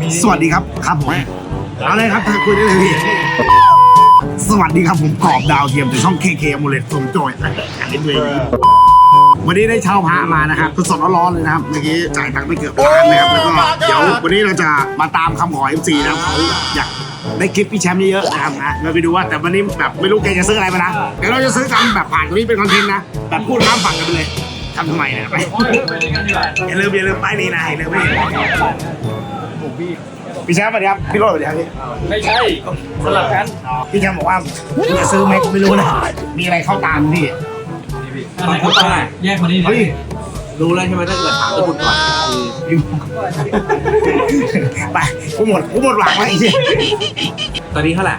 มีสวัสดีครับครับผมเอาเลยครับคุยได้เลยพี่สวัสดีครับผมกรอบดาวเทียมจากช่องเคเคมูเลตสมโจยอันนี้เลยวันนี้ได้เช่าพระมานะครับสดๆร้อนๆเลยนะครับเมื่อกี้จ่ายตังค์ไปเกือบล้านนะครับแล้วก็เดี๋ยววันนี้เราจะมาตามคำขอ MC นะครับเขาอยากได้คลิปพี่แชมป์เยอะๆนะครับนะเราไปดูว่าแต่วันนี้แบบไม่รู้แกจะซื้ออะไรมานะเดี๋ยวเราจะซื้อกันแบบผ่านตรงนี้เป็นคอนเทนต์นะแบบพูดข้ามฝั่งกันไปเลยทำทำไมเนี่ยไปอย่าลืมอย่าลืมป้ายนี้นะอย่าลืมไม่ พี่แชมป์สวัสดีครับพี่โรจน์สวัสดีครับพี่ไม่ใช่สลับกันพี่แชมป์บอกว่าจะซื้อไหมก็ไม่รู้นะมีอะไรเข้าตามพี่อะไรก็ไปแยกมานี่เฮ้ยรู้แล้วใช่ไหมถ้าเกิดถามตะบุญก่อนคือไปกูหมดกูหมดหวังแล้วไอ้เหี้ยตอนนี้เท่าไหร่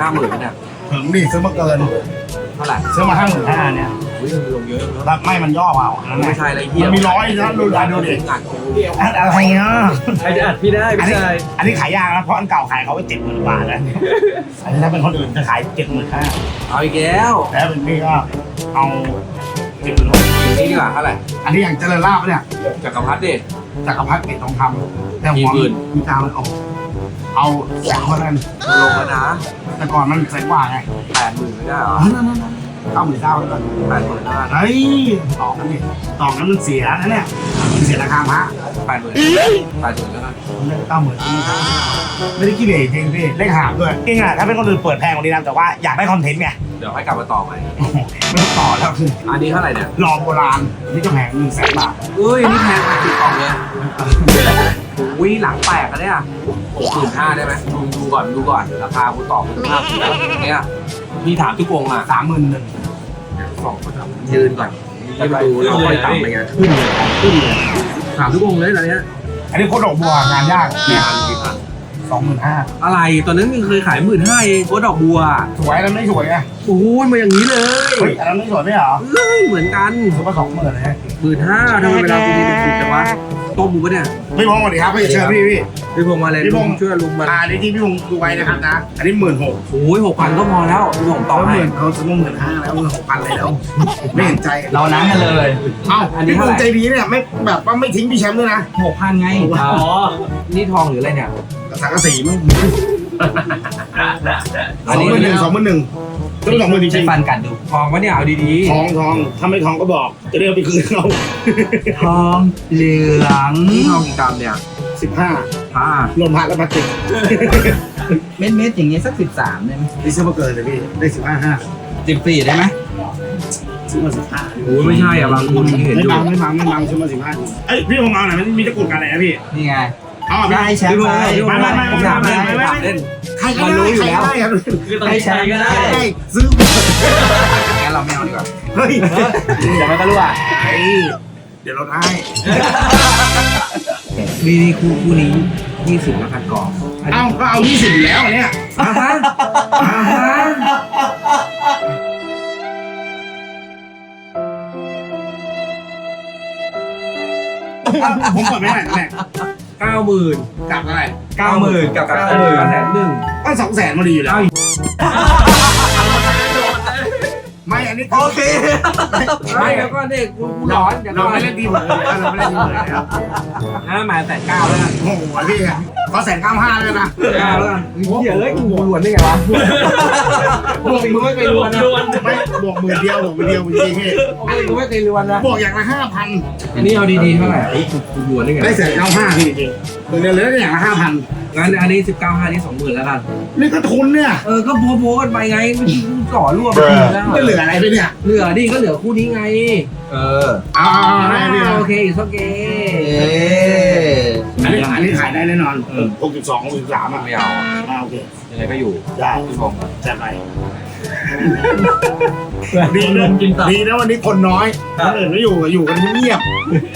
ห้าหมื่นเนี่ยถึงดิซื้อมาเกินเท่าไหร่ซื้อมาห้าหมื่นห้าเนี่ยอุ้ยมันลงเยอะเนอะแบบไม่มันย่อเปล่าอันนั้นไม่ใช่อะไรเหี้ยมันมีร้อยนะดูดาดูดิงานกูอะไรเนาะใครจะอัดพี่ได้อันพี่นี้ชายอันนี้ขายยากนะเพราะอันเก่าขายเขาไปเจ็ดหมื่นบาทนะอันนี้ถ้าเป็นคนอื่นจะขายเจ็ดหมื่นห้าเอาอีกแล้วแล้วเป็นพี่ก็เอาเจ็ดหมื่นหกนี่ดีกว่าเท่าไหร่อันนี้อย่างเจริญลาบเนี่ยจักรพรรดิดิจักรพรรดิเกตทองคำแต่หัวกี่หมื่น มีตามันออก เอาแสนกว่านั้นมันลงแล้วนะแต่ก่อนมันแสนกว่าไงแปดหมื่นไม่ได้เหรอเก้าหมื่นเก้าแล้วกันแปดหมื่นแล้วกันเฮ้ยตอกนั้นนี่ตอกนั้นมันเสียนะเนี่ยมันเสียราคาพระแปดหมื่นแปดหมื่นแล้วกันเก้าหมื่นไม่ได้ขี้เหร่จริงพี่เลขหามด้วยจริงอะถ้าเป็นคนอื่นเปิดแพงกว่านี้นะแต่ว่าอยากได้คอนเทนต์ไงเดี๋ยวให้กลับมาต่อใหม่โอ้โหไม่ต้องต่อแล้วคืออันนี้เท่าไหร่เนี่ยหลอมโบราณนี่จะแพงหนึ่งแสนบาทเอ้ยนี่แพงมาติดกล่องเลยอุ้ยหลังแตกอะเนี่ย หกหมื่นห้าได้ไหมดูดูก่อนดูก่อนราคากูตอบคุณภาพเนี่ยพี่ถามทุกวงอะสามหมื่นหนึ่งสองคนยืนก่อนจะไปดูเราค่อยต่ำไปไงขึ้นเลยขึ้นเลยถามทุกวงเลยตอนเนี้ยอันนี้โคตรดอกบัวงานยากกี่พันกี่พันสองหมื่นห้าอะไรตอนนั้นยังเคยขายหมื่นห้าเองโคดอกบัว สวยแล้วไม่สวยไงโอ้ยมาอย่างนี้เลเฮ้ยยอันนั้นไม่สวยไม่เหรอเฮ้ยเหมือนกันซื้อมาสองหมื่นเลยหมื่นห้าทำไมเวลากูมีเป็นถูกจังวะต้มกูปะเนี่ยพี่พงศ์สวัสดีครับพี่เชิญพี่พี่ พี่พงษ์มาเลยพี่พงษ์ช่วยลุงมาอ่านี่ที่พี่พงศ์ดูไว้นะครับนะ อันนี้หมื่นหกโอ้ยหกพันก็พอแล้วพี่พงษ์ต่อเขาหให้มื่นเขาซื้อมาหมื่นห้าแล้วหกพันเลยแล้วไม่เห็นใจเรานั้นกันเลยเอ้าพี่พงศ์ใจดีเนี่ยไม่แบบว่าไม่ทิ้งพี่แชมป์ด้วยนะหกพันไงอ๋อนี่ทองหรืออะไรเนี่ยสังกะสีมั้งอัสนองนี้หมื่นหนึ่งสองหมื่นหนึ่งต้องสองหมื่นจใช้ริงฟันกัดดูทองปะเนี่ยเอาดีๆทองทองถ้าไม่ทองก็บอก จะได้เอาไปคืนเขาทองเหลืองๆนี่ทองกี่กรัมเนี่ยสิบห้า ผ้ารวมพระและพลาสติกเม็ดเม็ดๆอย่างเงี้ยสักสิบสามได้ไหมพี่ซื้อมาเกินเลยพี่ ได้สิบห้าห้าสิบสี่ได้ไหมซื้อมาสิบห้าโอ้ยไม่ใช่อะบางคนเห็นไม่อยู่บังไม่บังไม่บังซื้อมาสิบห้าเอ้ยพี่พงศ์เอาหน่อยมันมีตะกรุดกันอะไรนะพี่ นี่ไงเอาอะพี่ได้แชมป์ไปพี่พงษ์ไม่ไม่ไม่ผมถามเล่นผมถามเล่นใครก็ได้ใครก็ได้ครับได้แชมป์ก็ได้ได้ซื้องั้นเราไม่เอาดีกว่า เฮ้ยเดี๋ยวมันก็รู้อะไอ้เดี๋ยวเราได้ นี่นี่คู่คู่นี้ยี่สิบแล้วกันก่อนอันนี้เอาก็เอายี่สิบอยู่แล้วอันเนี้ยอ่าฮะอ่าฮะผมเปิดไม่ได้แรกเก้าหมื่นกลับอะไรเก้าหมื่นกับกับเก้าหมื่นแสนหนึ่งก็สองแสนมาดีอยู่แล้ว ไม่อันนี้โอเคไม่แล้วก็เด็กกูกูร้อนเดี๋ยวเราก่อนไม่เล่นทีมเลยเราไม่เล่นทีมเลยแล้วห้าหมายแสนเก้าแล้วกันโอ้โหพี่ขอแสนเก้าห้าเลยนะเก้าแล้วกันเดี๋ยวเอ้ยกูรวนได้ไงวะบวกมึงไม่เคยรวนนะไม่บวกหมื่นเดียวบวกหมื่นเดียวจริงๆพี่กูไม่เคยรวนนะบวกอย่างละห้าพันอันนี้เอาดีๆเท่าไหร่กูกูรวนได้ไงได้แสนเก้าห้าพี่จริงๆหมื่นเดียวเหลยได้อย่างละห้าพัน งั้นอันนี้สิบเก้าห้านี่สองหมื่นแล้วกัน นี่ก็ทุนเนี่ยเออ ก็โพโพกันไปไงเมื่อกี้กูต่อรวบแล้วจะเหลืออะไรไปเนี่ย เหลือดิก็เหลือคู่นี้ไง เออ เอาเอาเอาได้พี่โอเคอีกโอเคเอ๊ะอั นนี้อันนี้ขายได้แน่นอนหกสิบสองหกสิบสามอะไม่เอาอ่าโอเค ยังไงก็อยู่ได้พี่พงษ์จัดไปดีนะดีนะวันนี้คนน้อยคนอื่นไม่อยู่อยู่กันเงียบ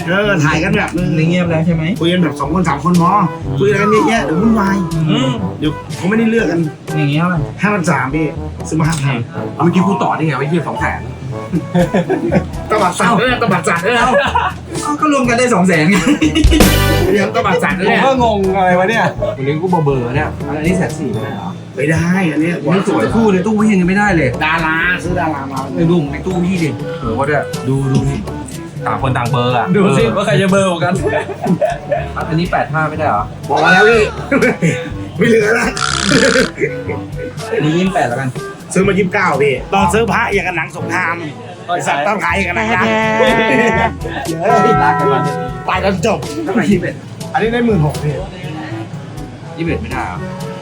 เออถ่ายกันแบบนึงนี่เงียบแล้วใช่ไหมคุยกันแบบสองคนสามคนมอคุยกันเยอะแยะเดี๋ยววุ่นวายเดี๋ยวเขาไม่ได้เลือกกันอย่างเงี้ยเท่าไหร่ห้าพันสามพี่ซื้อมาห้าพันเมื่อกี้กูต่อได้ไงไม่เทียบสองแสนตบัดสัตว์เออตบัดสัตว์เอออ้า วก็รวมกันได้สองแสนไงเดี๋ยวตบัดสัตว์ผเนี่มยก็งงอะไรวะเนี่ยวันนี้กูเบอร์เบอร์เนี่ยอันนี้แสนสี่ไม่ได้เหรอไม่ได้อันนี้มันสวยคู่ในตู้พี่ยังไม่ได้เลยดาราซื้อดารามาในดูในตู้พี่ดิเออว่าด้วยดูดูนี่ต่างคนต่างเบอร์อะดูสิว่าใครจะเบอร์กว่ากัน อันนี้แปดห้าไม่ได้เหรอบอกมาแล้วพี่ไม่เหลือแล้วนี่ยิ้มแปดแล้วกัน ซื้อมายี่สิบเก้าพี่ตอนซื้อพระอย่างกับหนังสงครามไอ้สัตว์ต้องขายอย่างกับหนังยักษ์เฮ้ยรักกันมาตายกันจบเท่าไหร่ยี่สิบเอ็ดอันนี้ได้หมื่นหกพี่ยี่สิบเอ็ดไม่ได้เหรอ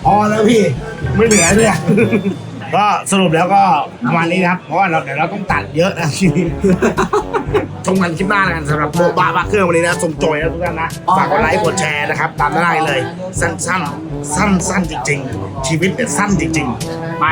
พอแล้วพี่ไม่เหลือเลยอะก็สรุปแล้วก็ประมาณนี้นะครับ เพราะว่าเราเดี๋ยวเราต้องตัดเยอะนะทีนี้ชมกันคลิปหน้าแล้วกันสำหรับโบบาบาเครื่องวันนี้นะสมโจยนะทุกท่านนะฝากกดไลค์กดแชร์นะครับ ตามได้เลย สั้นๆ สั้นๆจริง ๆ ชีวิตเนี่ยสั้นจริงๆไป